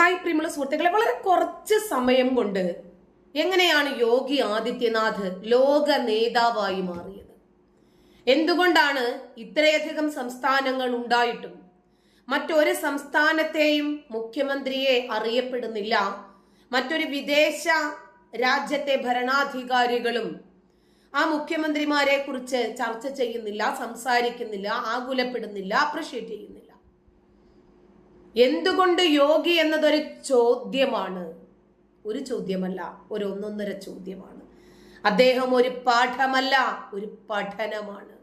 Hi പ്രിയമുള്ള സുഹൃത്തുക്കളെ വളരെ കുറച്ച് സമയം കൊണ്ട് എങ്ങനെയാണ് യോഗി ആദിത്യനാഥ് ലോക നേതാവായി മാറിയത്? എന്തുകൊണ്ടാണ് ഇത്രയധികം സംസ്ഥാനങ്ങൾ ഉണ്ടായിട്ടും മറ്റൊരു സംസ്ഥാനത്തെയും മുഖ്യമന്ത്രിയെ അറിയപ്പെടുന്നില്ല മറ്റൊരു വിദേശ രാജ്യത്തെ ഭരണാധികാരികളും ആ മുഖ്യമന്ത്രിമാരെ കുറിച്ച് ചർച്ച ചെയ്യുന്നില്ല സംസാരിക്കുന്നില്ല ആകുലപ്പെടുന്നില്ല അപ്രിഷ്യേറ്റ് ചെയ്യുന്നില്ല? എന്തുകൊണ്ട് യോഗി എന്നതൊരു ചോദ്യമാണ്? ഒരു ചോദ്യമല്ല ഒരു ഒന്നൊന്നര ചോദ്യമാണ്. അദ്ദേഹം ഒരു പാഠമല്ല ഒരു പഠനമാണ്.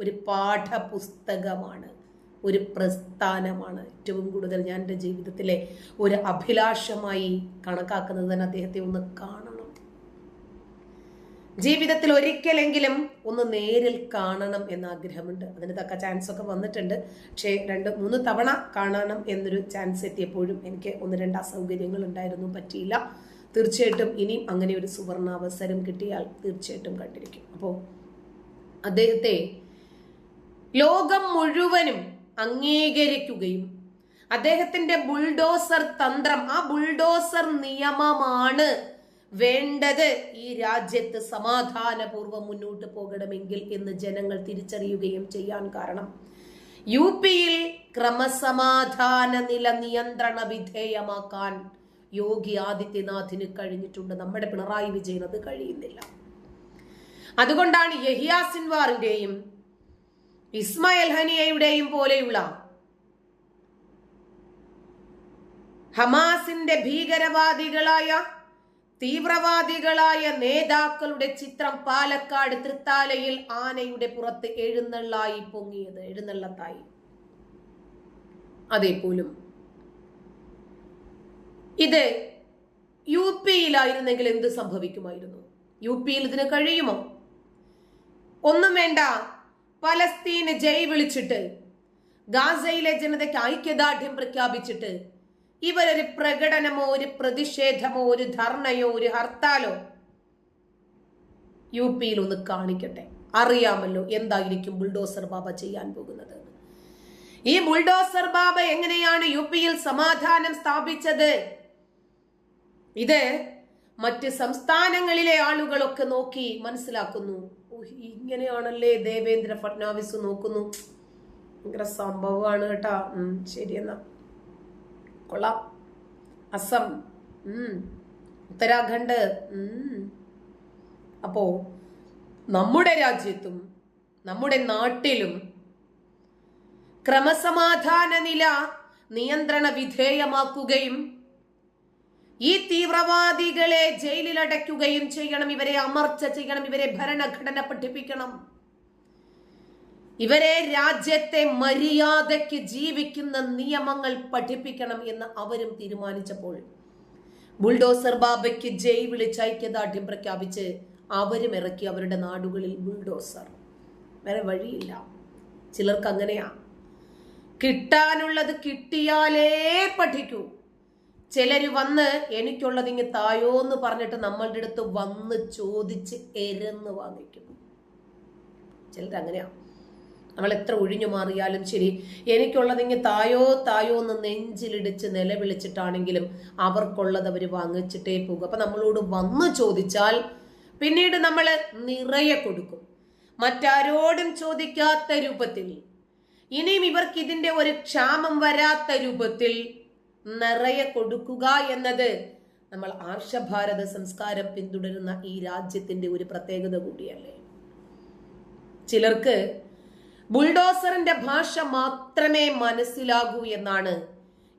ഒരു പാഠപുസ്തകമാണ് ഒരു പ്രസ്ഥാനമാണ്. ഏറ്റവും കൂടുതൽ ഞാൻ എന്റെ ജീവിതത്തിലെ ഒരു അഭിലാഷമായി കണക്കാക്കുന്നത് തന്നെ അദ്ദേഹത്തെ ഒന്ന് കാണണം. ജീവിതത്തിൽ ഒരിക്കലെങ്കിലും ഒന്ന് നേരിൽ കാണണം എന്ന ആഗ്രഹമുണ്ട് അതിന് തക്ക ചാൻസ് ഒക്കെ വന്നിട്ടുണ്ട്. പക്ഷേ രണ്ട് മൂന്ന് തവണ കാണണം എന്നൊരു ചാൻസ് എത്തിയപ്പോഴും എനിക്ക് ഒന്ന് രണ്ട് അസൗകര്യങ്ങൾ ഉണ്ടായിരുന്നു. പറ്റിയില്ല. തീർച്ചയായിട്ടും ഇനിയും അങ്ങനെ ഒരു സുവർണാവസരം കിട്ടിയാൽ തീർച്ചയായിട്ടും കണ്ടിരിക്കും. അപ്പോൾ അദ്ദേഹത്തെ ലോകം മുഴുവനും അംഗീകരിക്കുകയും അദ്ദേഹത്തിന്റെ ബുൾഡോസർ തന്ത്രം ആ ബുൾഡോസർ നിയമമാണ് വേണ്ടത് ഈ രാജ്യത്ത് സമാധാനപൂർവം മുന്നോട്ട് പോകണമെങ്കിൽ എന്ന് ജനങ്ങൾ തിരിച്ചറിയുകയും ചെയ്യാൻ കാരണം. യു പിയിൽ ക്രമസമാധാന നില നിയന്ത്രണ വിധേയമാക്കാൻ യോഗി ആദിത്യനാഥിന് കഴിഞ്ഞിട്ടുണ്ട്. നമ്മുടെ പിണറായി വിജയൻ അത് കഴിയുന്നില്ല. അതുകൊണ്ടാണ് യഹിയ സിൻവാറിന്റെയും ഇസ്മായിൽ ഹനിയയുടെയും പോലെയുള്ള ഹമാസിന്റെ ഭീകരവാദികളായ തീവ്രവാദികളായ നേതാക്കളുടെ ചിത്രം പാലക്കാട് തൃത്താലയിൽ ആനയുടെ പുറത്ത് എഴുന്നള്ളായി പൊങ്ങിയത്. എഴുന്നള്ളത്തായി. അതേപോലും. ഇത് യു പിയിലായിരുന്നെങ്കിൽ എന്ത് സംഭവിക്കുമായിരുന്നു? യു പിയിൽ ഇതിന് കഴിയുമോ? ഒന്നും വേണ്ട. പലസ്തീന് ജയ് വിളിച്ചിട്ട് ഗാസയിലെ ജനതയ്ക്ക് ഐക്യദാർഢ്യം പ്രഖ്യാപിച്ചിട്ട് ഇവരൊരു പ്രകടനമോ ഒരു പ്രതിഷേധമോ ഒരു ധർണയോ ഒരു ഹർത്താലോ യു പിയിൽ ഒന്ന് കാണിക്കട്ടെ. അറിയാമല്ലോ എന്തായിരിക്കും ബുൾഡോസർ ബാബ ചെയ്യാൻ പോകുന്നത്. ഈ ബുൾഡോസർ ബാബ എങ്ങനെയാണ് യു പിയിൽ സമാധാനം സ്ഥാപിച്ചത്? ഇത് മറ്റ് സംസ്ഥാനങ്ങളിലെ ആളുകളൊക്കെ നോക്കി മനസ്സിലാക്കുന്നു. ഇങ്ങനെയാണല്ലേ ദേവേന്ദ്ര ഫട്നാവിസ് നോക്കുന്നു. ഭയങ്കര സംഭവമാണ് കേട്ടാ. ശരിയെന്നാ കൊള്ളാം. അസം. ഉത്തരാഖണ്ഡ്. ഉം. അപ്പോ നമ്മുടെ രാജ്യത്തും നമ്മുടെ നാട്ടിലും ക്രമസമാധാന നില നിയന്ത്രണ വിധേയമാക്കുകയും ഈ തീവ്രവാദികളെ ജയിലിലടയ്ക്കുകയും ചെയ്യണം ഇവരെ അമർച്ച ചെയ്യണം ഇവരെ ഭരണഘടന പഠിപ്പിക്കണം. ഇവരെ രാജ്യത്തെ മര്യാദയ്ക്ക് ജീവിക്കുന്ന നിയമങ്ങൾ പഠിപ്പിക്കണം എന്ന് അവരും തീരുമാനിച്ചപ്പോൾ ബുൾഡോസർ ബാബയ്ക്ക് ജയ് വിളിച്ച് ഐക്യദാർഢ്യം പ്രഖ്യാപിച്ച് അവരും ഇറക്കി അവരുടെ നാടുകളിൽ ബുൾഡോസർ. വേറെ വഴിയില്ല. ചിലർക്ക് അങ്ങനെയാ. കിട്ടാനുള്ളത് കിട്ടിയാലേ പഠിക്കൂ. ചിലര് വന്ന് എനിക്കുള്ളത് ഇങ്ങ് തായോന്ന് പറഞ്ഞിട്ട് നമ്മളുടെ അടുത്ത് വന്ന് ചോദിച്ച് എരന്ന് വാങ്ങിക്കും. ചിലർ അങ്ങനെയാ നമ്മൾ എത്ര ഒഴിഞ്ഞു മാറിയാലും ശരി എനിക്കുള്ളത് ഇങ്ങ് തായോ തായോ എന്ന് നെഞ്ചിലിടിച്ച് നിലവിളിച്ചിട്ടാണെങ്കിലും അവർക്കുള്ളത് അവർ വാങ്ങിച്ചിട്ടേ പോകും. അപ്പം നമ്മളോട് വന്ന് ചോദിച്ചാൽ പിന്നീട് നമ്മൾ നിറയെ കൊടുക്കും. മറ്റാരോടും ചോദിക്കാത്ത രൂപത്തിൽ ഇനിയും ഇവർക്ക് ഇതിന്റെ ഒരു ക്ഷാമം വരാത്ത രൂപത്തിൽ നിറയെ കൊടുക്കുക എന്നത് നമ്മൾ ആർഷഭാരത സംസ്കാരം പിന്തുടരുന്ന ഈ രാജ്യത്തിന്റെ ഒരു പ്രത്യേകത കൂടിയല്ലേ? ചിലർക്ക് ബുൾഡോസറിന്റെ ഭാഷ മാത്രമേ മനസ്സിലാകൂ എന്നാണ്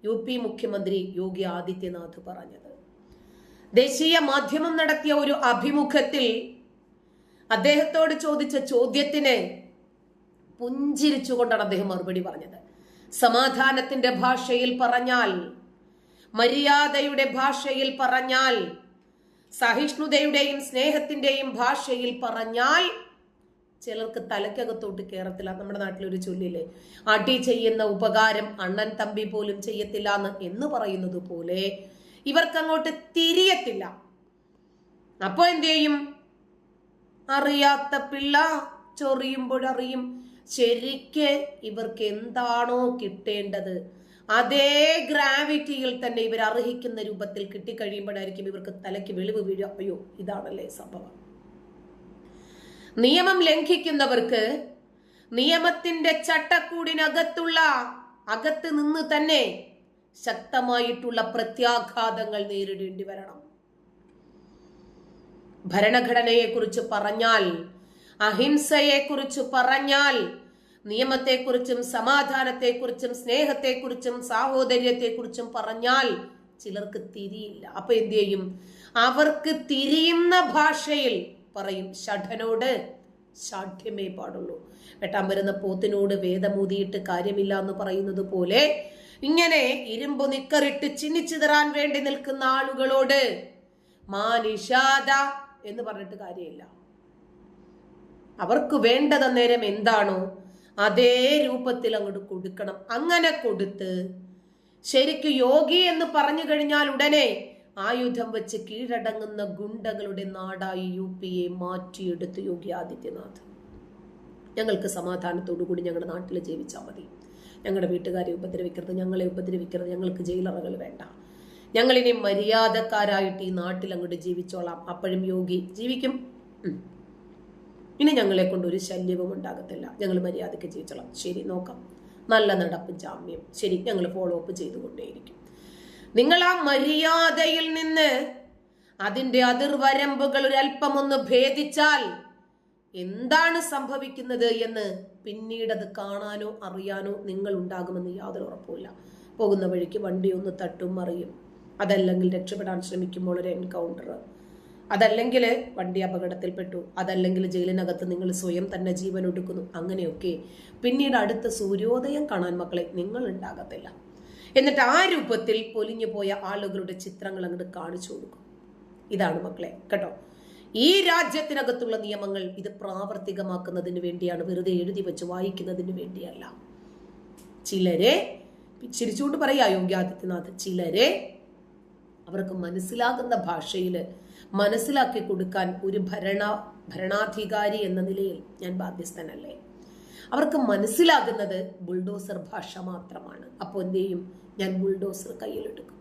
യു പി മുഖ്യമന്ത്രി യോഗി ആദിത്യനാഥ് പറഞ്ഞത്. ദേശീയ മാധ്യമം നടത്തിയ ഒരു അഭിമുഖത്തിൽ അദ്ദേഹത്തോട് ചോദിച്ച ചോദ്യത്തിന് പുഞ്ചിരിച്ചുകൊണ്ടാണ് അദ്ദേഹം മറുപടി പറഞ്ഞത്. സമാധാനത്തിന്റെ ഭാഷയിൽ പറഞ്ഞാൽ മര്യാദയുടെ ഭാഷയിൽ പറഞ്ഞാൽ സഹിഷ്ണുതയുടെയും സ്നേഹത്തിന്റെയും ഭാഷയിൽ പറഞ്ഞാൽ ചിലർക്ക് തലക്കകത്തോട്ട് കയറത്തില്ല നമ്മുടെ നാട്ടിലൊരു ചൊല്ലില്ലേ അടി ചെയ്യുന്ന ഉപകാരം അണ്ണൻ തമ്പി പോലും ചെയ്യത്തില്ല എന്ന് എന്ന് പറയുന്നത് പോലെ ഇവർക്ക് അങ്ങോട്ട് തിരിയത്തില്ല. അപ്പൊ എന്ത് ചെയ്യും? അറിയാത്ത പിള്ള ചൊറിയുമ്പോഴറിയും ശരിക്ക് ഇവർക്ക് എന്താണോ കിട്ടേണ്ടത്. അതേ ഗ്രാവിറ്റിയിൽ തന്നെ ഇവർ അർഹിക്കുന്ന രൂപത്തിൽ കിട്ടിക്കഴിയുമ്പോഴായിരിക്കും ഇവർക്ക് തലയ്ക്ക് വെളിവ് വീഴുക. അയ്യോ ഇതാണല്ലേ സംഭവം. നിയമം ലംഘിക്കുന്നവർക്ക് നിയമത്തിന്റെ ചട്ടക്കൂടിനകത്തുള്ള അകത്ത് നിന്ന് തന്നെ ശക്തമായിട്ടുള്ള പ്രത്യാഘാതങ്ങൾ നേരിടേണ്ടി വരണം. ഭരണഘടനയെക്കുറിച്ച് പറഞ്ഞാൽ അഹിംസയെക്കുറിച്ച് പറഞ്ഞാൽ നിയമത്തെക്കുറിച്ചും സമാധാനത്തെക്കുറിച്ചും സ്നേഹത്തെക്കുറിച്ചും സാഹോദര്യത്തെക്കുറിച്ചും പറഞ്ഞാൽ ചിലർക്ക് തിരിയില്ല. അപ്പൊ എന്ത് ചെയ്യും? അവർക്ക് തിരിയുന്ന ഭാഷയിൽ പറയും ഷഠനോട് ഷാഠ്യമേ പാടുള്ളൂ. വെട്ടാൻ വരുന്ന പോത്തിനോട് വേദമൂതിയിട്ട് കാര്യമില്ല എന്ന് പറയുന്നത് പോലെ ഇങ്ങനെ ഇരുമ്പ് നിക്കറിട്ട് ചിന്നിച്ചിതറാൻ വേണ്ടി നിൽക്കുന്ന ആളുകളോട് മാനിഷാദ എന്ന് പറഞ്ഞിട്ട് കാര്യമില്ല. അവർക്ക് വേണ്ടത് നേരം എന്താണോ അതേ രൂപത്തിൽ അങ്ങോട്ട് കൊടുക്കണം. അങ്ങനെ കൊടുത്ത് ശരിക്കും യോഗി എന്ന് പറഞ്ഞു കഴിഞ്ഞാൽ ഉടനെ ആയുധം വെച്ച് കീഴടങ്ങുന്ന ഗുണ്ടകളുടെ നാടായി യു പി എ മാറ്റിയെടുത്ത് യോഗി ആദിത്യനാഥ്. ഞങ്ങൾക്ക് സമാധാനത്തോടു കൂടി ഞങ്ങളുടെ നാട്ടിൽ ജീവിച്ചാൽ മതി. ഞങ്ങളുടെ വീട്ടുകാരെ ഉപദ്രവിക്കരുത് ഞങ്ങളെ ഉപദ്രവിക്കരുത് ഞങ്ങൾക്ക് ജയിലറകൾ വേണ്ട. ഞങ്ങളിനി മര്യാദക്കാരായിട്ട് ഈ നാട്ടിൽ അങ്ങോട്ട് ജീവിച്ചോളാം. അപ്പോഴും യോഗി ജീവിക്കും. ഇനി ഞങ്ങളെ കൊണ്ട് ഒരു ശല്യവും ഉണ്ടാകത്തില്ല. ഞങ്ങൾ മര്യാദയ്ക്ക് ജീവിച്ചോളാം. ശരി നോക്കാം. നല്ല നടപ്പ് ജാമ്യം. ശരി ഞങ്ങൾ ഫോളോ അപ്പ് ചെയ്തുകൊണ്ടേയിരിക്കും. നിങ്ങൾ ആ മര്യാദയിൽ നിന്ന് അതിന്റെ അതിർവരമ്പുകൾ ഒരല്പം ഒന്ന് ഭേദിച്ചാൽ എന്താണ് സംഭവിക്കുന്നത് എന്ന് പിന്നീട് അത് കാണാനോ അറിയാനോ നിങ്ങൾ ഉണ്ടാകുമെന്ന് യാതൊരു ഉറപ്പുമില്ല. പോകുന്ന വഴിക്ക് വണ്ടി ഒന്ന് തട്ടും മറിയും. അതല്ലെങ്കിൽ രക്ഷപ്പെടാൻ ശ്രമിക്കുമ്പോൾ ഒരു എൻകൗണ്ടർ അതല്ലെങ്കിൽ വണ്ടി അപകടത്തിൽപ്പെട്ടു. അതല്ലെങ്കിൽ ജയിലിനകത്ത് നിങ്ങൾ സ്വയം തന്നെ ജീവൻ ഒടുക്കുന്നു. അങ്ങനെയൊക്കെ പിന്നീട് അടുത്ത സൂര്യോദയം കാണാൻ മക്കളെ നിങ്ങൾ ഉണ്ടാകത്തില്ല. എന്നിട്ട് ആ രൂപത്തിൽ പൊലിഞ്ഞു പോയ ആളുകളുടെ ചിത്രങ്ങൾ അങ്ങോട്ട് കാണിച്ചു കൊടുക്കും. ഇതാണ് മക്കളെ കേട്ടോ? ഈ രാജ്യത്തിനകത്തുള്ള നിയമങ്ങൾ ഇത് പ്രാവർത്തികമാക്കുന്നതിന് വേണ്ടിയാണ് വെറുതെ എഴുതി വെച്ച് വായിക്കുന്നതിന് വേണ്ടിയല്ല. ചിലരെ ചിരിച്ചുകൊണ്ട് പറയാ യോഗി ചിലരെ അവർക്ക് മനസ്സിലാകുന്ന ഭാഷയിൽ മനസ്സിലാക്കി കൊടുക്കാൻ ഒരു ഭരണ ഭരണാധികാരി എന്ന നിലയിൽ ഞാൻ ബാധ്യസ്ഥനല്ലേ? അവർക്ക് മനസ്സിലാകുന്നത് ബുൾഡോസർ ഭാഷ മാത്രമാണ്. അപ്പോൾ എന്ത് ചെയ്യും? ഞാൻ ബുൾഡോസർ കയ്യിലെടുക്കും.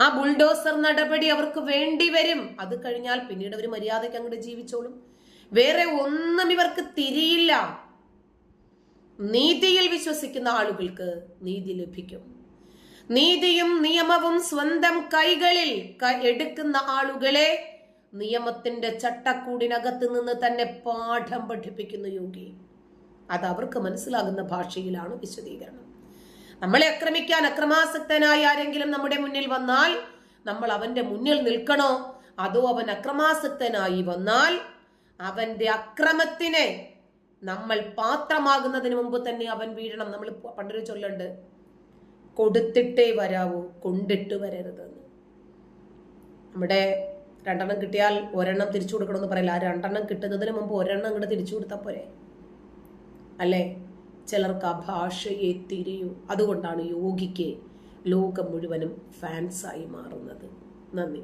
ആ ബുൾഡോസർ നടപടി അവർക്ക് വേണ്ടി വരും. അത് കഴിഞ്ഞാൽ പിന്നീട് അവർ മര്യാദയ്ക്ക് അങ്ങോട്ട് ജീവിച്ചോളും. വേറെ ഒന്നും ഇവർക്ക് തിരിയില്ല. നീതിയിൽ വിശ്വസിക്കുന്ന ആളുകൾക്ക് നീതി ലഭിക്കും. നീതിയും നിയമവും സ്വന്തം കൈകളിൽ എടുക്കുന്ന ആളുകളെ നിയമത്തിന്റെ ചട്ടക്കൂടിനകത്ത് നിന്ന് തന്നെ പാഠം പഠിപ്പിക്കുന്ന യോഗി. അത് അവർക്ക് മനസ്സിലാകുന്ന ഭാഷയിലാണ് വിശദീകരണം. നമ്മളെ ആക്രമിക്കാൻ അക്രമാസക്തനായി ആരെങ്കിലും നമ്മുടെ മുന്നിൽ വന്നാൽ നമ്മൾ അവന്റെ മുന്നിൽ നിൽക്കണോ? അതോ അവൻ അക്രമാസക്തനായി വന്നാൽ അവന്റെ അക്രമത്തിന് നമ്മൾ പാത്രമാകുന്നതിന് മുമ്പ് തന്നെ അവൻ വീഴണം. നമ്മൾ പണ്ടൊരു ചൊല്ലുണ്ട്. കൊടുത്തിട്ടേ വരാവൂ കൊണ്ടിട്ട് വരരുതെന്ന്. നമ്മുടെ രണ്ടെണ്ണം കിട്ടിയാൽ ഒരെണ്ണം തിരിച്ചു കൊടുക്കണമെന്ന് പറയില്ല. ആ രണ്ടെണ്ണം കിട്ടുന്നതിന് മുമ്പ് ഒരെണ്ണം ഇങ്ങോട്ട് തിരിച്ചു കൊടുത്താൽ പോരെ? അല്ലേ? ചിലർക്ക് ആ ഭാഷയെ തിരിയൂ. അതുകൊണ്ടാണ് യോഗിക്ക് ലോകം മുഴുവനും ഫാൻസായി മാറുന്നത്. നന്ദി.